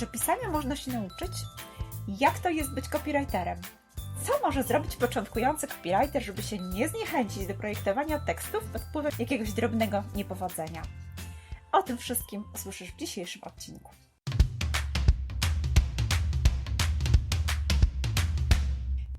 Czy pisania można się nauczyć? Jak to jest być copywriterem? Co może zrobić początkujący copywriter, żeby się nie zniechęcić do projektowania tekstów pod wpływem jakiegoś drobnego niepowodzenia? O tym wszystkim usłyszysz w dzisiejszym odcinku.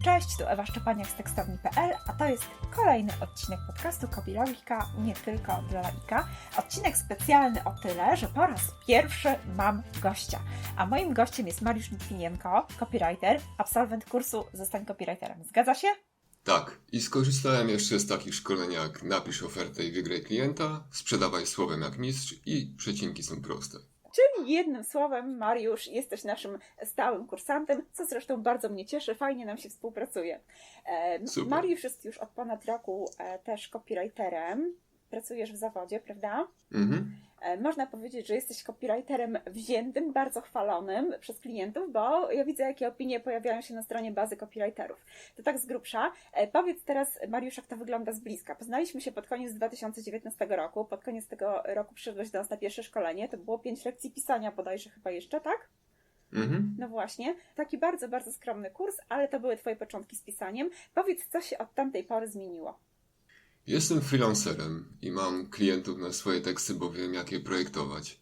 Cześć, tu Ewa Szczepaniak z tekstowni.pl, a to jest kolejny odcinek podcastu Copylogika, nie tylko dla laika. Odcinek specjalny o tyle, że po raz pierwszy mam gościa. A moim gościem jest Mariusz Litwinienko, copywriter, absolwent kursu Zostań copywriterem. Zgadza się? Tak, i skorzystałem jeszcze z takich szkoleń jak napisz ofertę i wygraj klienta, sprzedawaj słowem jak mistrz i przecinki są proste. Czyli jednym słowem, Mariusz, jesteś naszym stałym kursantem, co zresztą bardzo mnie cieszy, fajnie nam się współpracuje. Super. Mariusz jest już od ponad roku e, też copywriterem. Pracujesz w zawodzie, prawda? Mhm. E, Można powiedzieć, że jesteś copywriterem wziętym, bardzo chwalonym przez klientów, bo ja widzę, jakie opinie pojawiają się na stronie bazy copywriterów. To tak z grubsza. E, Powiedz teraz, Mariusz, jak to wygląda z bliska. Poznaliśmy się pod koniec 2019 roku. Pod koniec tego roku przyszedłeś do nas na pierwsze szkolenie. To było pięć lekcji pisania bodajże chyba jeszcze, tak? Mhm. No właśnie. Taki bardzo, bardzo skromny kurs, ale to były Twoje początki z pisaniem. Powiedz, co się od tamtej pory zmieniło. Jestem freelancerem i mam klientów na swoje teksty, bo wiem jak je projektować.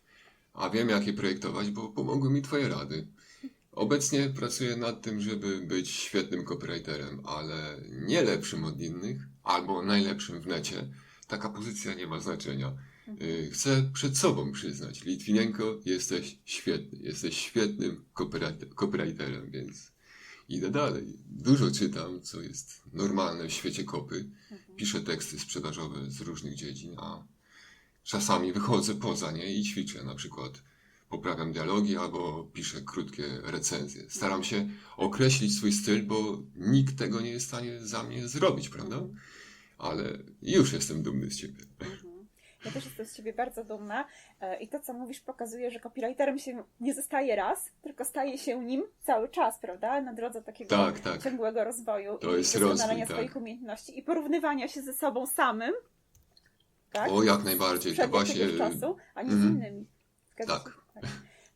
A wiem jak je projektować, bo pomogły mi Twoje rady. Obecnie pracuję nad tym, żeby być świetnym copywriterem, ale nie lepszym od innych, albo najlepszym w necie. Taka pozycja nie ma znaczenia. Y, Chcę przed sobą przyznać, Litwinienko, jesteś świetny, jesteś świetnym copywriter- copywriterem, więc idę dalej. Dużo czytam, co jest normalne w świecie kopy. Piszę teksty sprzedażowe z różnych dziedzin, a czasami wychodzę poza nie i ćwiczę. Na przykład poprawiam dialogi albo piszę krótkie recenzje. Staram się określić swój styl, bo nikt tego nie jest w stanie za mnie zrobić, prawda? Ale już jestem dumny z ciebie. Ja też jestem z Ciebie bardzo dumna e, i to, co mówisz, pokazuje, że copywriterem się nie zostaje raz, tylko staje się nim cały czas, prawda? Na drodze takiego Tak, tak. ciągłego rozwoju To i doskonalenia rozwój, swoich tak. umiejętności i porównywania się ze sobą samym, tak? O, jak najbardziej. To właśnie. czasu, a nie z Mhm. innymi. Zgadza Tak. się? tak.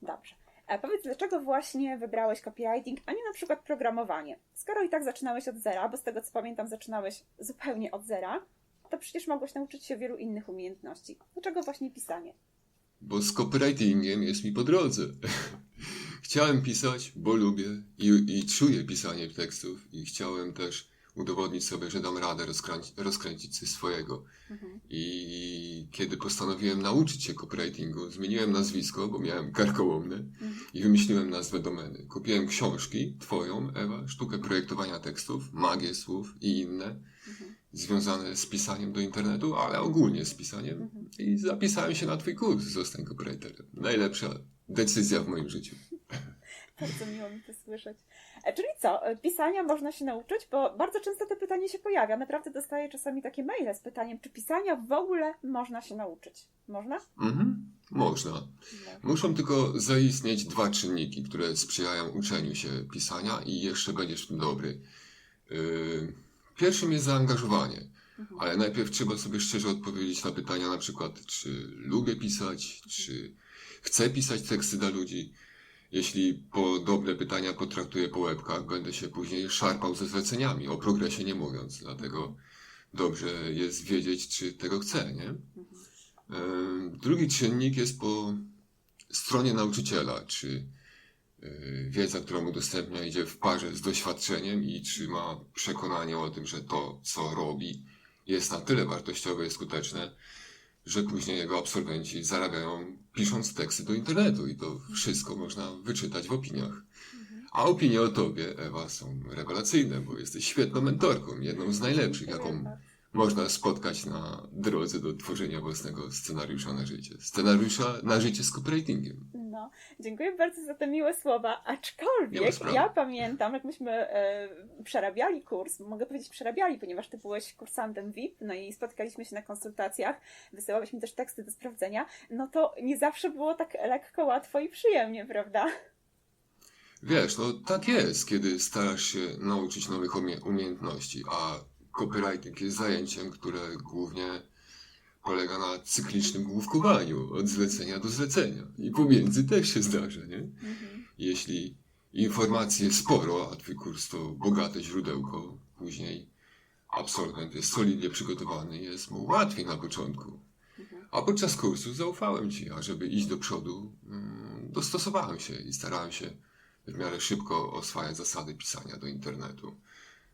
Dobrze. A powiedz, dlaczego właśnie wybrałeś copywriting, a nie na przykład programowanie? Skoro i tak zaczynałeś od zera, bo z tego co pamiętam zaczynałeś zupełnie od zera, to przecież mogłeś nauczyć się wielu innych umiejętności. Dlaczego właśnie pisanie? Bo z copywritingiem jest mi po drodze. chciałem pisać, bo lubię i, i czuję pisanie tekstów i chciałem też udowodnić sobie, że dam radę rozkręcić, rozkręcić coś swojego. Mhm. I kiedy postanowiłem nauczyć się copywritingu, zmieniłem nazwisko, bo miałem karkołomne Mhm. i wymyśliłem nazwę domeny. Kupiłem książki, twoją, Ewa, sztukę projektowania tekstów, magię słów i inne, Mhm. Związane z pisaniem do internetu, ale ogólnie z pisaniem. Mhm. I zapisałem się na twój kurs Zostań copywriterem. Najlepsza decyzja w moim życiu. Bardzo miło mi to słyszeć. E, Czyli co, e, pisania można się nauczyć? Bo bardzo często to pytanie się pojawia. Naprawdę dostaję czasami takie maile z pytaniem, czy pisania w ogóle można się nauczyć. Można? Mhm. Można. No. Muszą tylko zaistnieć dwa czynniki, które sprzyjają uczeniu się pisania i jeszcze będziesz w tym dobry. Yy, Pierwszym jest zaangażowanie, Mhm. ale najpierw trzeba sobie szczerze odpowiedzieć na pytania na przykład, czy lubię pisać, czy chcę pisać teksty dla ludzi. Jeśli podobne pytania potraktuję po łebkach, będę się później szarpał ze zleceniami, o progresie nie mówiąc. Dlatego dobrze jest wiedzieć, czy tego chcę, nie? Mhm. Drugi czynnik jest po stronie nauczyciela, czy wiedza, którą udostępnia, idzie w parze z doświadczeniem i czy ma przekonanie o tym, że to, co robi, jest na tyle wartościowe i skuteczne, że później jego absolwenci zarabiają pisząc teksty do internetu i to wszystko można wyczytać w opiniach. A opinie o tobie, Ewa, są rewelacyjne, bo jesteś świetną mentorką, jedną z najlepszych, jaką można spotkać na drodze do tworzenia własnego scenariusza na życie. Scenariusza na życie z copywritingiem. No, dziękuję bardzo za te miłe słowa. Aczkolwiek ja pamiętam, jak myśmy e, przerabiali kurs, mogę powiedzieć przerabiali, ponieważ ty byłeś kursantem VIP, no i spotkaliśmy się na konsultacjach, wysyłałeś mi też teksty do sprawdzenia, no to nie zawsze było tak lekko, łatwo i przyjemnie, prawda? Wiesz, no tak jest, kiedy starasz się nauczyć nowych umie- umiejętności, a copywriting jest zajęciem, które głównie polega na cyklicznym główkowaniu od zlecenia do zlecenia. I pomiędzy też się zdarza, nie? Mhm. Jeśli informacji jest sporo, a twój kurs to bogate źródełko, później absolwent jest solidnie przygotowany, jest mu łatwiej na początku. A podczas kursu zaufałem ci, a żeby iść do przodu, mm, dostosowałem się i starałem się w miarę szybko oswajać zasady pisania do internetu,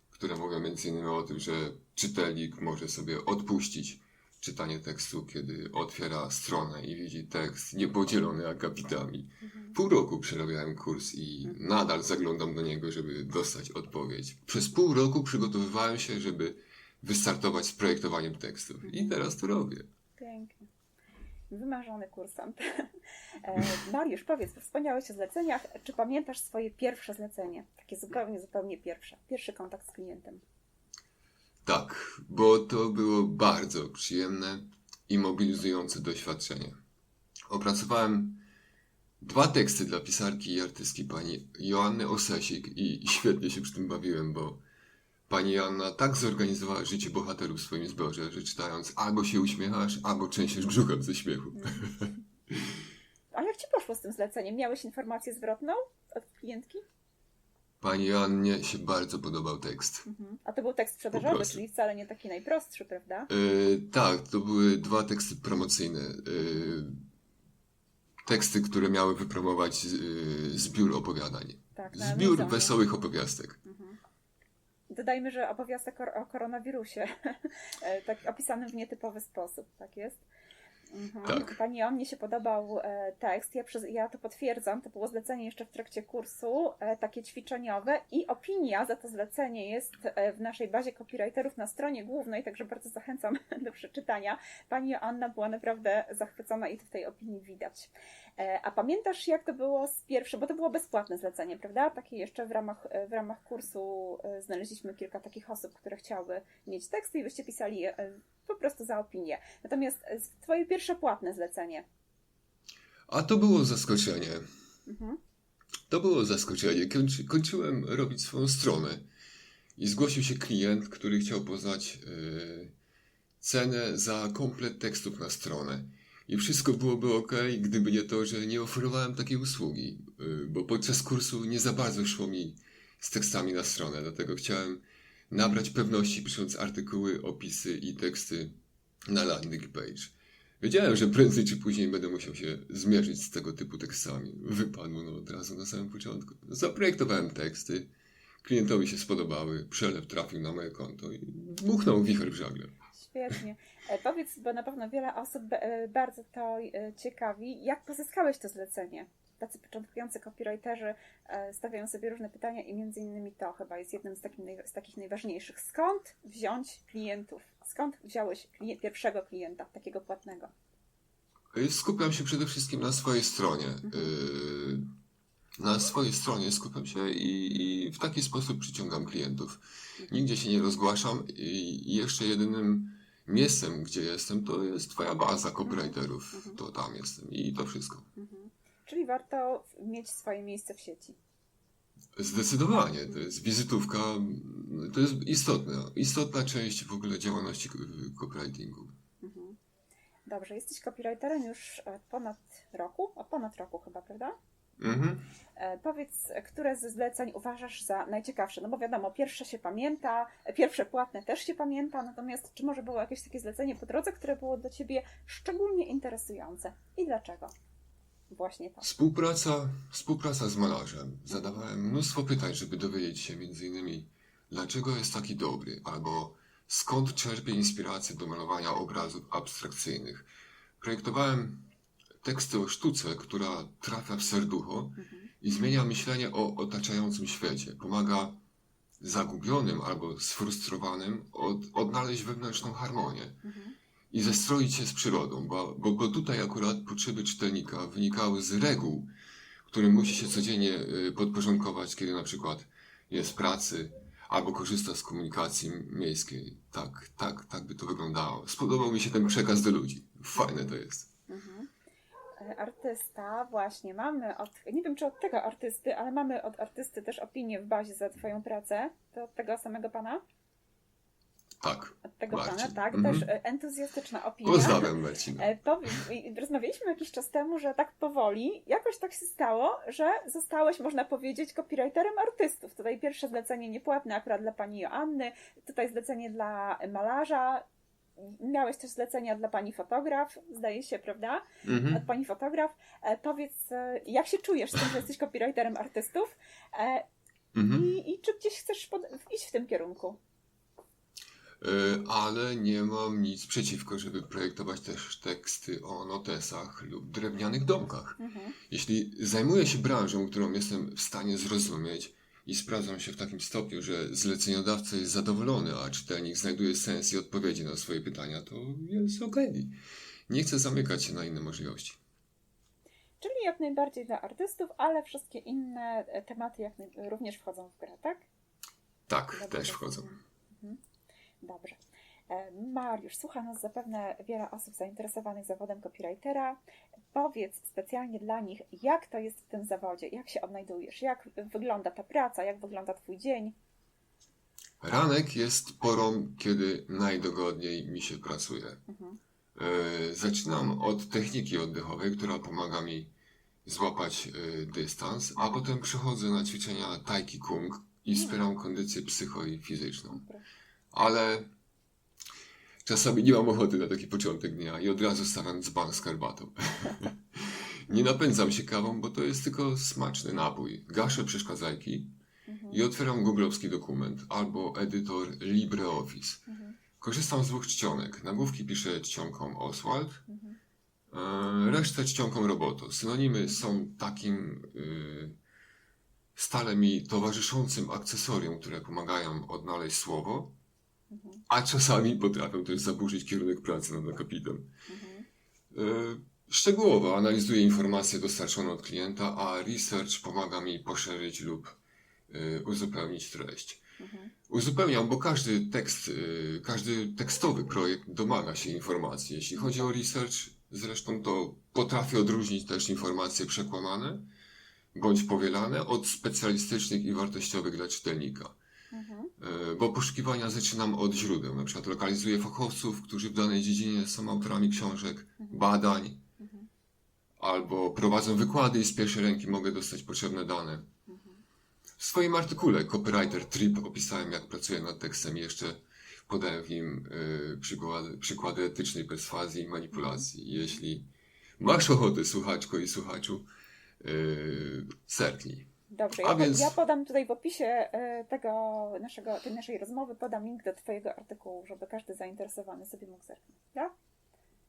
które mówią m.in. o tym, że czytelnik może sobie odpuścić czytanie tekstu, kiedy otwiera stronę i widzi tekst niepodzielony akapitami. Pół roku przerabiałem kurs i nadal zaglądam do niego, żeby dostać odpowiedź. Przez pół roku przygotowywałem się, żeby wystartować z projektowaniem tekstów. I teraz to robię. Pięknie. Wymarzony kursant. E, Mariusz, powiedz, wspomniałeś o zleceniach. Czy pamiętasz swoje pierwsze zlecenie? Takie zupełnie, zupełnie pierwsze. Pierwszy kontakt z klientem. Tak, bo to było bardzo przyjemne i mobilizujące doświadczenie. Opracowałem dwa teksty dla pisarki i artystki pani Joanny Osesik i świetnie się przy tym bawiłem, bo pani Joanna tak zorganizowała życie bohaterów w swoim zbiorze, że czytając albo się uśmiechasz, albo trzęsiesz brzuchem ze śmiechu. A jak ci poszło z tym zleceniem? Miałeś informację zwrotną od klientki? Pani Joannie się bardzo podobał tekst. Mhm. A to był tekst sprzedażowy, czyli wcale nie taki najprostszy, prawda? Yy, tak, to były dwa teksty promocyjne. Yy, teksty, które miały wypromować yy, zbiór opowiadań. Tak, na Zbiór Amazonie. wesołych opowiastek. Mhm. Dodajmy, że opowiastek o, o koronawirusie, tak opisany w nietypowy sposób, tak jest? Mhm. Tak. Pani Onnie się podobał e, tekst, ja, przez, ja to potwierdzam, to było zlecenie jeszcze w trakcie kursu, e, takie ćwiczeniowe i opinia za to zlecenie jest e, w naszej bazie copywriterów na stronie głównej, także bardzo zachęcam do przeczytania. Pani Anna była naprawdę zachwycona i to w tej opinii widać. E, A pamiętasz, jak to było z pierwszym, bo to było bezpłatne zlecenie, prawda? Takie jeszcze w ramach, e, w ramach kursu e, znaleźliśmy kilka takich osób, które chciały mieć teksty i byście pisali po prostu za opinię. Natomiast twoje pierwsze płatne zlecenie. A to było zaskoczenie. Mhm. To było zaskoczenie. Kończy, kończyłem robić swoją stronę i zgłosił się klient, który chciał poznać yy, cenę za komplet tekstów na stronę. I wszystko byłoby ok, gdyby nie to, że nie oferowałem takiej usługi, yy, bo podczas kursu nie za bardzo szło mi z tekstami na stronę, dlatego chciałem nabrać pewności pisząc artykuły, opisy i teksty na landing page. Wiedziałem, że prędzej czy później będę musiał się zmierzyć z tego typu tekstami. Wypadło no od razu na samym początku. Zaprojektowałem teksty, klientowi się spodobały, przelew trafił na moje konto i dmuchnął wicher w żagle. Świetnie. E, Powiedz, bo na pewno wiele osób e, bardzo to e, ciekawi, jak pozyskałeś to zlecenie? Tacy początkujący copywriterzy stawiają sobie różne pytania i między innymi to chyba jest jednym z, takim, z takich najważniejszych. Skąd wziąć klientów? Skąd wziąłeś klien- pierwszego klienta, takiego płatnego? Skupiam się przede wszystkim na swojej stronie. Y, Na swojej stronie skupiam się i, i w taki sposób przyciągam klientów. Nigdzie się nie rozgłaszam i jeszcze jedynym miejscem, gdzie jestem, to jest twoja baza copywriterów. To tam jestem i to wszystko. Mhm. Czyli warto mieć swoje miejsce w sieci. Zdecydowanie, to jest wizytówka, to jest istotna, istotna część w ogóle działalności co- copywritingu. Mhm. Dobrze, jesteś copywriterem już od ponad roku? Od ponad roku chyba, prawda? Mhm. E, Powiedz, które ze zleceń uważasz za najciekawsze? No bo wiadomo, pierwsze się pamięta, pierwsze płatne też się pamięta, natomiast czy może było jakieś takie zlecenie po drodze, które było dla Ciebie szczególnie interesujące? I dlaczego? Właśnie to. Współpraca, współpraca z malarzem. Zadawałem mnóstwo pytań, żeby dowiedzieć się między innymi, dlaczego jest taki dobry, albo skąd czerpie inspirację do malowania obrazów abstrakcyjnych. Projektowałem teksty o sztuce, która trafia w serducho i zmienia myślenie o otaczającym świecie. Pomaga zagubionym albo sfrustrowanym od, odnaleźć wewnętrzną harmonię i zestroić się z przyrodą, bo, bo, bo tutaj akurat potrzeby czytelnika wynikały z reguł, którym musi się codziennie y, podporządkować, kiedy na przykład jest pracy albo korzysta z komunikacji miejskiej. Tak, tak, tak by to wyglądało. Spodobał mi się ten przekaz do ludzi. Fajne to jest. Mhm. E, Artysta, właśnie, mamy od, nie wiem czy od tego artysty, ale mamy od artysty też opinię w bazie za Twoją pracę. To od tego samego Pana? Tak. od tego Marcin. pana, tak? Mhm. Też e, entuzjastyczna opinia. Pozdrawiam Marcina. E, rozmawialiśmy jakiś czas temu, że tak powoli jakoś tak się stało, że zostałeś, można powiedzieć, copywriterem artystów. Tutaj pierwsze zlecenie niepłatne akurat dla pani Joanny, tutaj zlecenie dla malarza. Miałeś też zlecenia dla pani fotograf, zdaje się, prawda? Mhm. Od pani fotograf. E, powiedz, e, jak się czujesz z tym, że jesteś copywriterem artystów? E, Mhm. i, I czy gdzieś chcesz pod, iść w tym kierunku? Ale nie mam nic przeciwko, żeby projektować też teksty o notesach lub drewnianych domkach. Mhm. Jeśli zajmuję się branżą, którą jestem w stanie zrozumieć i sprawdzam się w takim stopniu, że zleceniodawca jest zadowolony, a czytelnik znajduje sens i odpowiedzi na swoje pytania, to jest okej. Nie chcę zamykać się na inne możliwości. Czyli jak najbardziej dla artystów, ale wszystkie inne e, tematy jak naj... również wchodzą w grę, tak? Tak, Dobrze, też wchodzą. Mhm. Dobrze. E, Mariusz, słucha nas zapewne wiele osób zainteresowanych zawodem copywritera. Powiedz specjalnie dla nich, jak to jest w tym zawodzie, jak się odnajdujesz, jak wygląda ta praca, jak wygląda Twój dzień. Ranek jest porą, kiedy najdogodniej mi się pracuje. Mhm. E, Zaczynam od techniki oddechowej, która pomaga mi złapać e, dystans, a potem przechodzę na ćwiczenia Taiki Kung i wspieram kondycję psycho i fizyczną. Ale czasami nie mam ochoty na taki początek dnia i od razu stawiam dzban z herbatą. nie napędzam się kawą, bo to jest tylko smaczny napój. Gaszę przeszkadzajki Mhm. i otwieram googlowski dokument albo edytor LibreOffice. Mhm. Korzystam z dwóch czcionek. Nagłówki piszę czcionką Oswald, Mhm. e, resztę czcionką Roboto. Synonimy są takim y, stale mi towarzyszącym akcesorium, które pomagają odnaleźć słowo, A czasami potrafią też zaburzyć kierunek pracy nad akapitem. E, Szczegółowo analizuję informacje dostarczone od klienta, a research pomaga mi poszerzyć lub e, uzupełnić treść. Uzupełniam, bo każdy tekst, y, każdy tekstowy projekt domaga się informacji. Jeśli chodzi o research, zresztą to potrafię odróżnić też informacje przekłamane bądź powielane od specjalistycznych i wartościowych dla czytelnika. Mhm. Y, Bo poszukiwania zaczynam od źródeł. Na przykład lokalizuję fachowców, którzy w danej dziedzinie są autorami książek, badań, Mhm. albo prowadzą wykłady i z pierwszej ręki mogę dostać potrzebne dane. Mhm. W swoim artykule Copywriter Trip opisałem, jak pracuję nad tekstem i jeszcze podałem w nim y, przykłady, przykłady etycznej perswazji i manipulacji. Jeśli masz ochotę, słuchaczko i słuchaczu, y, serknij. Dobrze, ja, więc- ja podam tutaj w opisie e, tego naszego, tej naszej rozmowy, podam link do Twojego artykułu, żeby każdy zainteresowany sobie mógł zerknąć.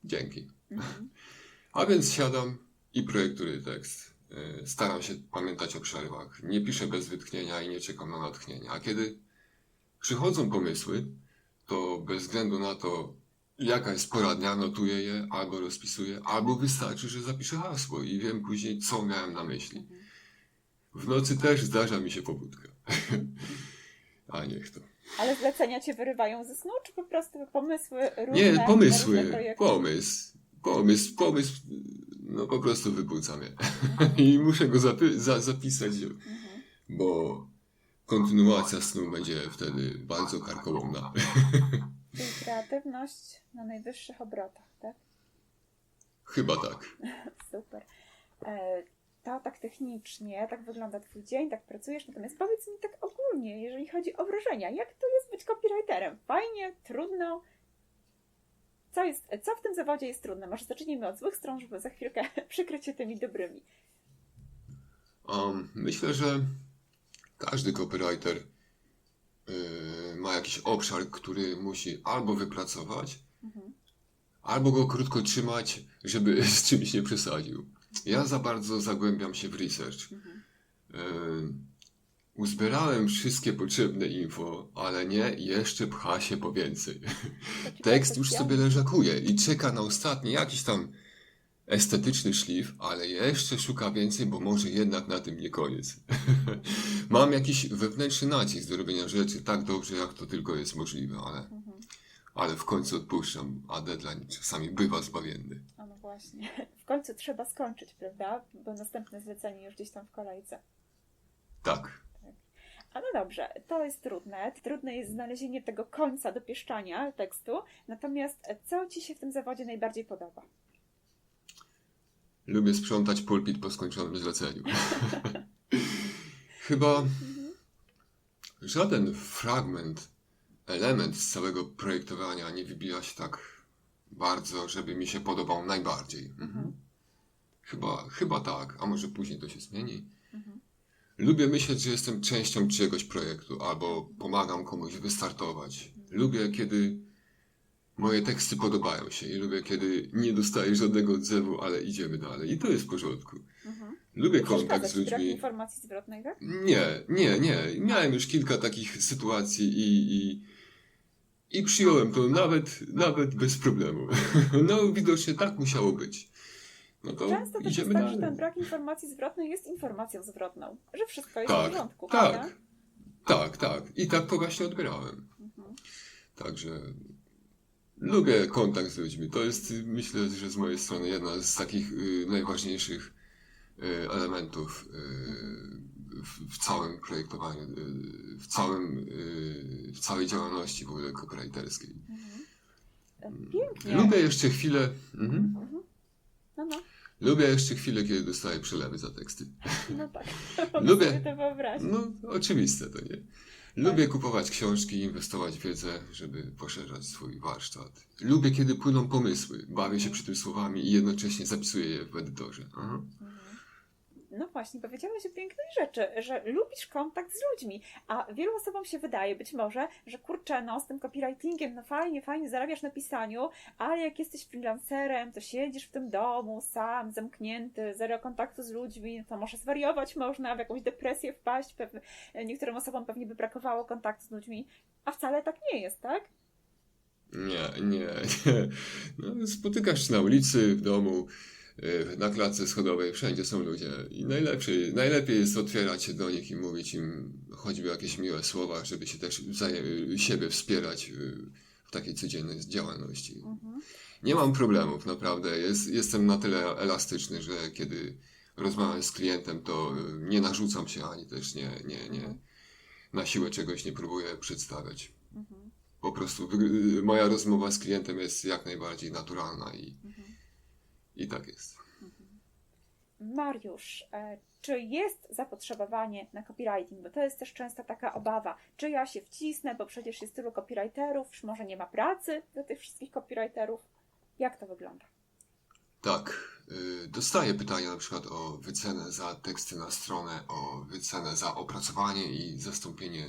Dzięki. Mhm. A więc siadam i projektuję tekst. Y, Staram się pamiętać o przerwach. Nie piszę bez wytchnienia i nie czekam na natchnienie. A kiedy przychodzą pomysły, to bez względu na to, jaka jest pora dnia, notuję je albo rozpisuję, albo wystarczy, że zapiszę hasło i wiem później, co miałem na myśli. Mhm. W nocy też zdarza mi się pobudka. A niech to. Ale zlecenia Cię wyrywają ze snu, czy po prostu pomysły różne? Nie, pomysły. Pomysł. Pomysł, pomysł. No po prostu wybudza mnie. I muszę go za- zapisać, Mhm. bo kontynuacja snu będzie wtedy bardzo karkołomna. Czyli kreatywność na najwyższych obrotach, tak? Chyba tak. Super. To tak technicznie, tak wygląda Twój dzień, tak pracujesz, natomiast powiedz mi tak ogólnie, jeżeli chodzi o wrażenia, jak to jest być copywriterem? Fajnie, trudno? Co, jest, co w tym zawodzie jest trudne? Może zacznijmy od złych stron, żeby za chwilkę przykryć się tymi dobrymi. Um, myślę, że każdy copywriter yy, ma jakiś obszar, który musi albo wypracować, Mhm. albo go krótko trzymać, żeby z czymś nie przesadził. Ja za bardzo zagłębiam się w research. Mhm. Uzbierałem wszystkie potrzebne info, ale nie, jeszcze pcha się po więcej. Tekst już sobie leżakuje i czeka na ostatni jakiś tam estetyczny szlif, ale jeszcze szuka więcej, bo może jednak na tym nie koniec. Mam jakiś wewnętrzny nacisk do robienia rzeczy tak dobrze, jak to tylko jest możliwe, ale, Mhm. ale w końcu odpuszczam, a deadline czasami bywa zbawienny. Właśnie. W końcu trzeba skończyć, prawda? Bo następne zlecenie już gdzieś tam w kolejce. Tak. A no dobrze, to jest trudne. Trudne jest znalezienie tego końca dopieszczania tekstu. Natomiast co Ci się w tym zawodzie najbardziej podoba? Lubię sprzątać pulpit po skończonym zleceniu. Chyba żaden fragment, element z całego projektowania nie wybija się tak bardzo, żeby mi się podobał najbardziej. Mhm. Chyba, chyba tak, a może później to się zmieni. Lubię myśleć, że jestem częścią czyjegoś projektu albo pomagam komuś wystartować. Lubię, kiedy moje teksty podobają się i lubię, kiedy nie dostaję żadnego odzewu, ale idziemy dalej. I to jest w porządku. Lubię kontakt z Ci brak ludźmi. informacji zwrotnej, tak? Nie, nie, nie. Miałem już kilka takich sytuacji i, i, i przyjąłem to nawet, nawet bez problemu. No, widocznie tak musiało być. No to Często też jest tak, dalej. że ten brak informacji zwrotnej jest informacją zwrotną, że wszystko jest Tak, w porządku, tak. prawda? Tak, tak. I tak to właśnie odbierałem. Mhm. Także lubię kontakt z ludźmi. To jest, myślę, że z mojej strony jedna z takich y, najważniejszych y, elementów y, w, całym projektowaniu, y, w, całym, y, w całej działalności w ogóle copywriterskiej. E, Pięknie. Lubię jeszcze chwilę. Mhm. Mhm. No, no, Lubię jeszcze chwilę, kiedy dostaję przelewy za teksty. no tak. Lubię. Sobie to wyobrazić. No, oczywiste to nie. Lubię kupować książki, inwestować w wiedzę, żeby poszerzać swój warsztat. Lubię, kiedy płyną pomysły, bawię się przy tym słowami i jednocześnie zapisuję je w edytorze. Aha. No właśnie, powiedziałeś o pięknej rzeczy, że lubisz kontakt z ludźmi, a wielu osobom się wydaje być może, że kurczę, no z tym copywritingiem, no fajnie, fajnie zarabiasz na pisaniu, ale jak jesteś freelancerem, to siedzisz w tym domu sam, zamknięty, zero kontaktu z ludźmi, no to może zwariować można, w jakąś depresję wpaść, pewnie, niektórym osobom pewnie by brakowało kontaktu z ludźmi, a wcale tak nie jest, tak? Nie, nie, nie. No, spotykasz się na ulicy, w domu, na klatce schodowej, wszędzie są ludzie. I najlepiej, najlepiej jest otwierać się do nich i mówić im choćby jakieś miłe słowa, żeby się też wzajem, siebie wspierać y, w takiej codziennej działalności. Mhm. Nie mam problemów, naprawdę. Jest, jestem na tyle elastyczny, że kiedy rozmawiam z klientem, to y, nie narzucam się ani też nie, nie, nie na siłę czegoś nie próbuję przedstawiać. Mhm. Po prostu moja rozmowa z klientem jest jak najbardziej naturalna i, Mhm. I tak jest. Mariusz, e, czy jest zapotrzebowanie na copywriting? Bo to jest też często taka obawa. Czy ja się wcisnę, bo przecież jest tylu copywriterów, czy może nie ma pracy dla tych wszystkich copywriterów? Jak to wygląda? Tak, y, dostaję pytania na przykład o wycenę za teksty na stronę, o wycenę za opracowanie i zastąpienie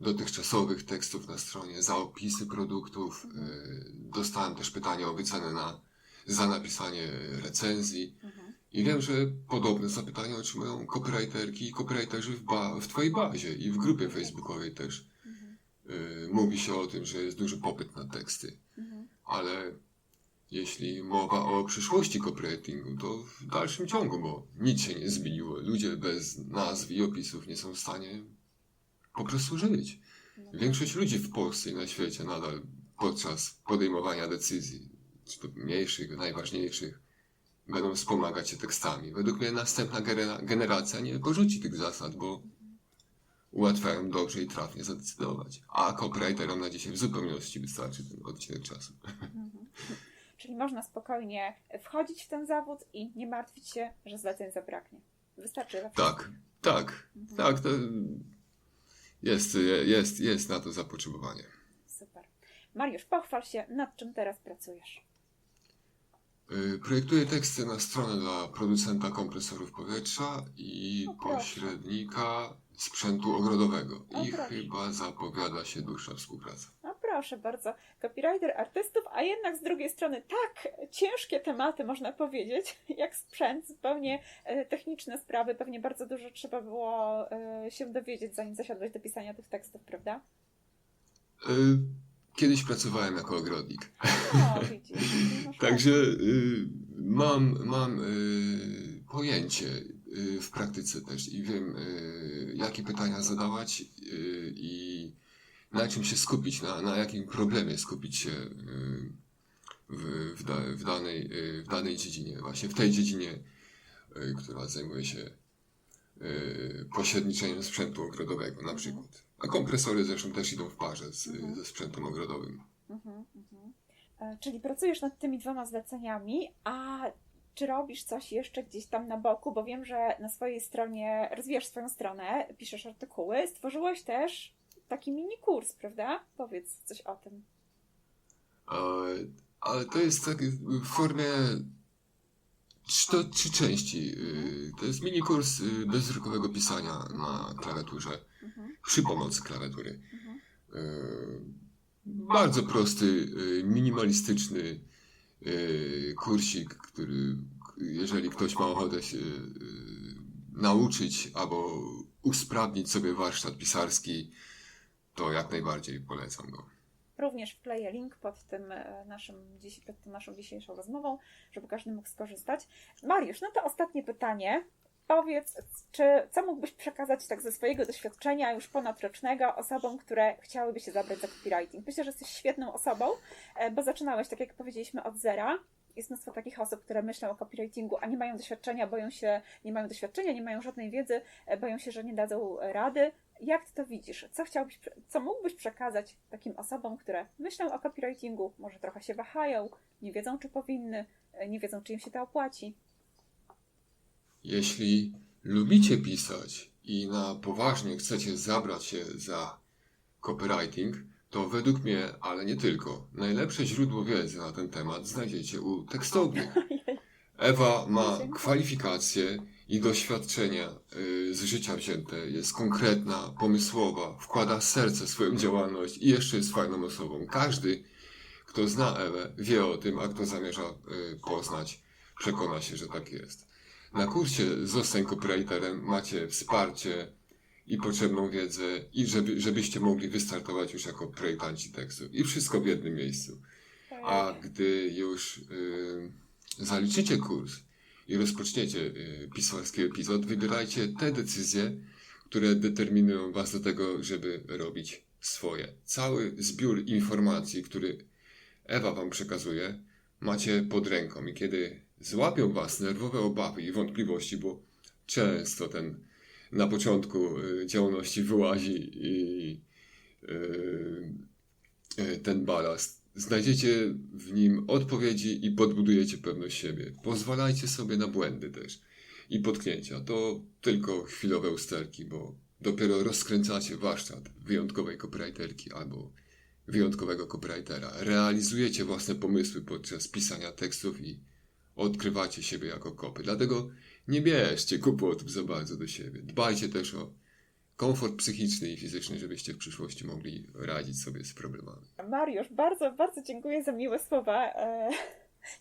dotychczasowych tekstów na stronie, za opisy produktów. Y, Dostałem też pytanie o wycenę na, za napisanie recenzji. I wiem, że podobne zapytania otrzymują copywriterki i copywriterzy w, ba- w Twojej bazie i w grupie facebookowej też. Y, mówi się o tym, że jest duży popyt na teksty, ale jeśli mowa o przyszłości copywritingu, to w dalszym ciągu, bo nic się nie zmieniło. Ludzie bez nazw i opisów nie są w stanie po prostu żyć. Większość ludzi w Polsce i na świecie nadal podczas podejmowania decyzji, czy to mniejszych, najważniejszych, będą wspomagać się tekstami. Według mnie następna generacja nie porzuci tych zasad, bo ułatwiają dobrze i trafnie zadecydować. A copywriterom na dzisiaj w zupełności wystarczy ten odcinek czasu. Czyli można spokojnie wchodzić w ten zawód i nie martwić się, że zleceń zabraknie. Wystarczy dla Tak, tak, tak, to jest, jest, jest na to zapotrzebowanie. Super. Mariusz, pochwal się, nad czym teraz pracujesz. Y, Projektuję teksty na stronę dla producenta kompresorów powietrza i O, proszę. pośrednika sprzętu ogrodowego. I chyba zapowiada się dłuższa współpraca. No proszę bardzo, copywriter artystów, a jednak z drugiej strony tak ciężkie tematy, można powiedzieć, jak sprzęt, zupełnie e, techniczne sprawy, pewnie bardzo dużo trzeba było e, się dowiedzieć, zanim zasiadłeś do pisania tych tekstów, prawda? Y, Kiedyś pracowałem jako ogrodnik, No, widzisz. także y, mam, mam y, pojęcie y, w praktyce też i wiem, y, jakie pytania zadawać y, i na czym się skupić, na, na jakim problemie skupić się y, w, w, da, w, danej, w danej dziedzinie, właśnie w tej dziedzinie, która zajmuje się pośredniczeniem sprzętu ogrodowego na przykład. A kompresory zresztą też idą w parze z, Mhm. ze sprzętem ogrodowym. Mhm, mhm. E, Czyli pracujesz nad tymi dwoma zleceniami, a czy robisz coś jeszcze gdzieś tam na boku? Bo wiem, że na swojej stronie rozwijasz swoją stronę, piszesz artykuły, stworzyłeś też taki mini kurs, prawda? Powiedz coś o tym. Ale, ale to jest tak w formie trzy, to trzy części. Y, To jest mini kurs y, bezwzrokowego pisania na klawiaturze Mhm, przy pomocy klawiatury. mhm. Y, Bardzo prosty, minimalistyczny kursik, który jeżeli ktoś ma ochotę się nauczyć albo usprawnić sobie warsztat pisarski, to jak najbardziej polecam go. Również wkleję link pod tym e, naszym, pod naszą dzisiejszą rozmową, żeby każdy mógł skorzystać. Mariusz, no to ostatnie pytanie. Powiedz, czy, co mógłbyś przekazać tak ze swojego doświadczenia już ponadrocznego osobom, które chciałyby się zabrać za copywriting? Myślę, że jesteś świetną osobą, e, bo zaczynałeś, tak jak powiedzieliśmy, od zera. Jest mnóstwo takich osób, które myślą o copywritingu, a nie mają doświadczenia, boją się, nie mają doświadczenia, nie mają żadnej wiedzy, e, boją się, że nie dadzą rady. Jak ty to widzisz? Co chciałbyś, co mógłbyś przekazać takim osobom, które myślą o copywritingu, może trochę się wahają, nie wiedzą, czy powinny, e, nie wiedzą, czy im się to opłaci? Jeśli lubicie pisać i na poważnie chcecie zabrać się za copywriting, to według mnie, ale nie tylko, najlepsze źródło wiedzy na ten temat znajdziecie u tekstowni. Ewa ma kwalifikacje i doświadczenia y, z życia wzięte, jest konkretna, pomysłowa, wkłada serce w swoją działalność i jeszcze jest fajną osobą. Każdy, kto zna Ewę, wie o tym, a kto zamierza y, poznać, przekona się, że tak jest. Na kursie Zostań copywriterem macie wsparcie i potrzebną wiedzę i żeby, żebyście mogli wystartować już jako projektanci tekstów. I wszystko w jednym miejscu. A gdy już y, zaliczycie kurs i rozpoczniecie y, pisarski epizod, wybierajcie te decyzje, które determinują Was do tego, żeby robić swoje. Cały zbiór informacji, który Ewa Wam przekazuje, macie pod ręką i kiedy złapią Was nerwowe obawy i wątpliwości, bo często ten na początku y, działalności wyłazi i y, ten balast. Znajdziecie w nim odpowiedzi i podbudujecie pewność siebie. Pozwalajcie sobie na błędy też i potknięcia. To tylko chwilowe usterki, bo dopiero rozkręcacie warsztat wyjątkowej copywriterki albo wyjątkowego copywritera. Realizujecie własne pomysły podczas pisania tekstów i odkrywacie siebie jako kopy. Dlatego nie bierzcie kłopotów za bardzo do siebie. Dbajcie też o komfort psychiczny i fizyczny, żebyście w przyszłości mogli radzić sobie z problemami. Mariusz, bardzo, bardzo dziękuję za miłe słowa. E,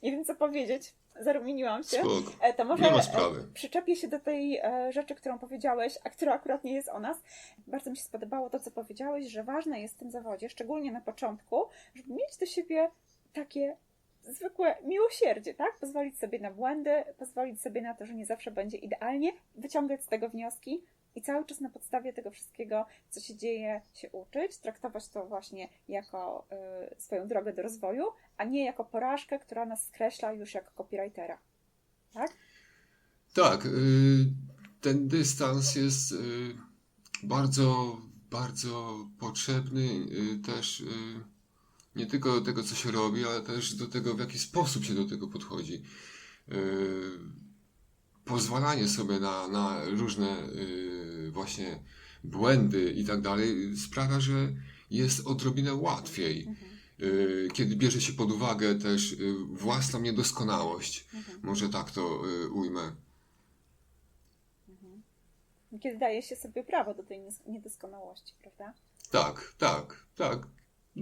nie wiem, co powiedzieć. Zarumieniłam się. Spoko. E, To może Nie ma sprawy. przyczepię się do tej e, rzeczy, którą powiedziałeś, a która akurat nie jest o nas. Bardzo mi się spodobało to, co powiedziałeś, że ważne jest w tym zawodzie, szczególnie na początku, żeby mieć do siebie takie zwykłe miłosierdzie, tak? Pozwolić sobie na błędy, pozwolić sobie na to, że nie zawsze będzie idealnie, wyciągać z tego wnioski i cały czas na podstawie tego wszystkiego, co się dzieje, się uczyć, traktować to właśnie jako y, swoją drogę do rozwoju, a nie jako porażkę, która nas skreśla już jako copywritera. Tak? Tak, y, ten dystans jest y, bardzo, bardzo potrzebny y, też y, nie tylko do tego, co się robi, ale też do tego, w jaki sposób się do tego podchodzi. Y, Pozwalanie sobie na, na różne y, właśnie błędy i tak dalej sprawia, że jest odrobinę łatwiej, Mhm. y, kiedy bierze się pod uwagę też y, własną niedoskonałość. Mhm. Może tak to y, ujmę. Mhm. Kiedy daje się sobie prawo do tej niedoskonałości, prawda? Tak, tak, tak.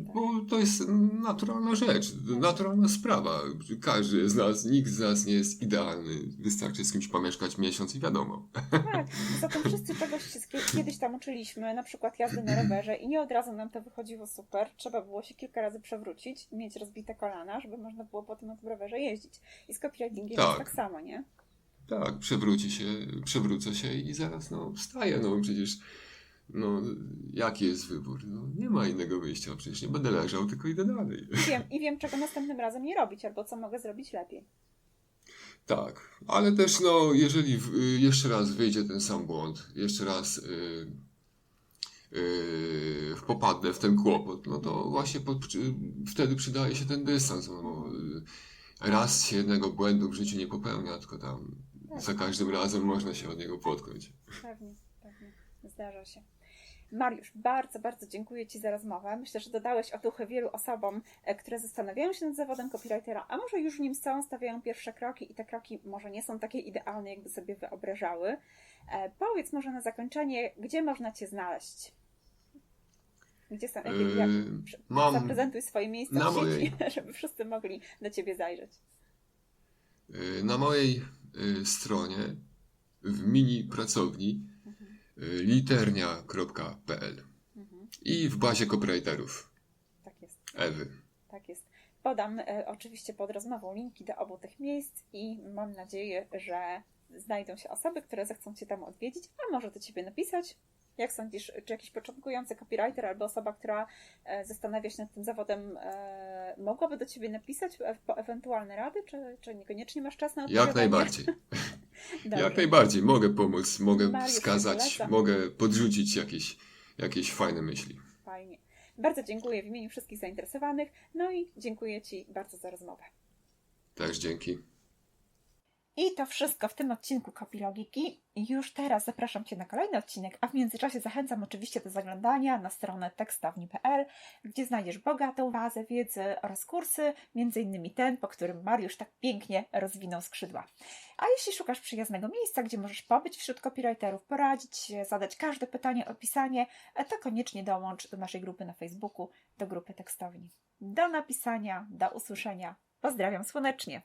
Bo to jest naturalna rzecz, naturalna sprawa. Każdy z nas, nikt z nas nie jest idealny. Wystarczy z kimś pomieszkać miesiąc i wiadomo. Tak, poza tym wszyscy czegoś się kiedyś tam uczyliśmy, na przykład jazdy na rowerze i nie od razu nam to wychodziło super. Trzeba było się kilka razy przewrócić, mieć rozbite kolana, żeby można było potem na tym rowerze jeździć. I z copywritingiem Tak. jest tak samo, nie? Tak, przewróci się, przewrócę się i zaraz no wstaję. No przecież no jaki jest wybór? No, nie ma innego wyjścia, przecież nie będę leżał, tylko idę dalej. I wiem, I wiem, czego następnym razem nie robić, albo co mogę zrobić lepiej. Tak, ale też no, jeżeli y, jeszcze raz wyjdzie ten sam błąd, jeszcze raz y, y, popadnę w ten kłopot, no to właśnie pod, wtedy przydaje się ten dystans, no, bo y, raz się jednego błędu w życiu nie popełnia, tylko tam za każdym razem można się od niego potknąć. Pewnie, pewnie. Zdarza się. Mariusz, bardzo, bardzo dziękuję Ci za rozmowę. Myślę, że dodałeś otuchy wielu osobom, e, które zastanawiają się nad zawodem copywritera, a może już w nim są, stawiają pierwsze kroki i te kroki może nie są takie idealne, jakby sobie wyobrażały. E, powiedz może na zakończenie, gdzie można Cię znaleźć? Gdzie są, jak, jak, Yy, przy- mam zaprezentuj swoje miejsce w sieci, mojej- żeby wszyscy mogli do Ciebie zajrzeć. y, na mojej stronie w mini pracowni liternia.pl Mhm. i w bazie copywriterów Tak jest. Ewy. Tak jest. Podam e, oczywiście pod rozmową linki do obu tych miejsc i mam nadzieję, że znajdą się osoby, które zechcą Cię tam odwiedzić, a może do Ciebie napisać. Jak sądzisz, czy jakiś początkujący copywriter albo osoba, która e, zastanawia się nad tym zawodem, e, mogłaby do Ciebie napisać e, po ewentualne rady, czy, czy niekoniecznie masz czas na Jak odpowiadanie? najbardziej. Dobrze. Jak najbardziej. Mogę pomóc, mogę Mariusz, wskazać, mogę podrzucić jakieś, jakieś fajne myśli. Fajnie. Bardzo dziękuję w imieniu wszystkich zainteresowanych, no i dziękuję Ci bardzo za rozmowę. Też dzięki. I to wszystko w tym odcinku Kopilogiki. Już teraz zapraszam Cię na kolejny odcinek, a w międzyczasie zachęcam oczywiście do zaglądania na stronę tekstowni.pl, gdzie znajdziesz bogatą bazę wiedzy oraz kursy, m.in. ten, po którym Mariusz tak pięknie rozwinął skrzydła. A jeśli szukasz przyjaznego miejsca, gdzie możesz pobyć wśród copywriterów, poradzić się, zadać każde pytanie o pisanie, to koniecznie dołącz do naszej grupy na Facebooku, do grupy tekstowni. Do napisania, do usłyszenia. Pozdrawiam słonecznie.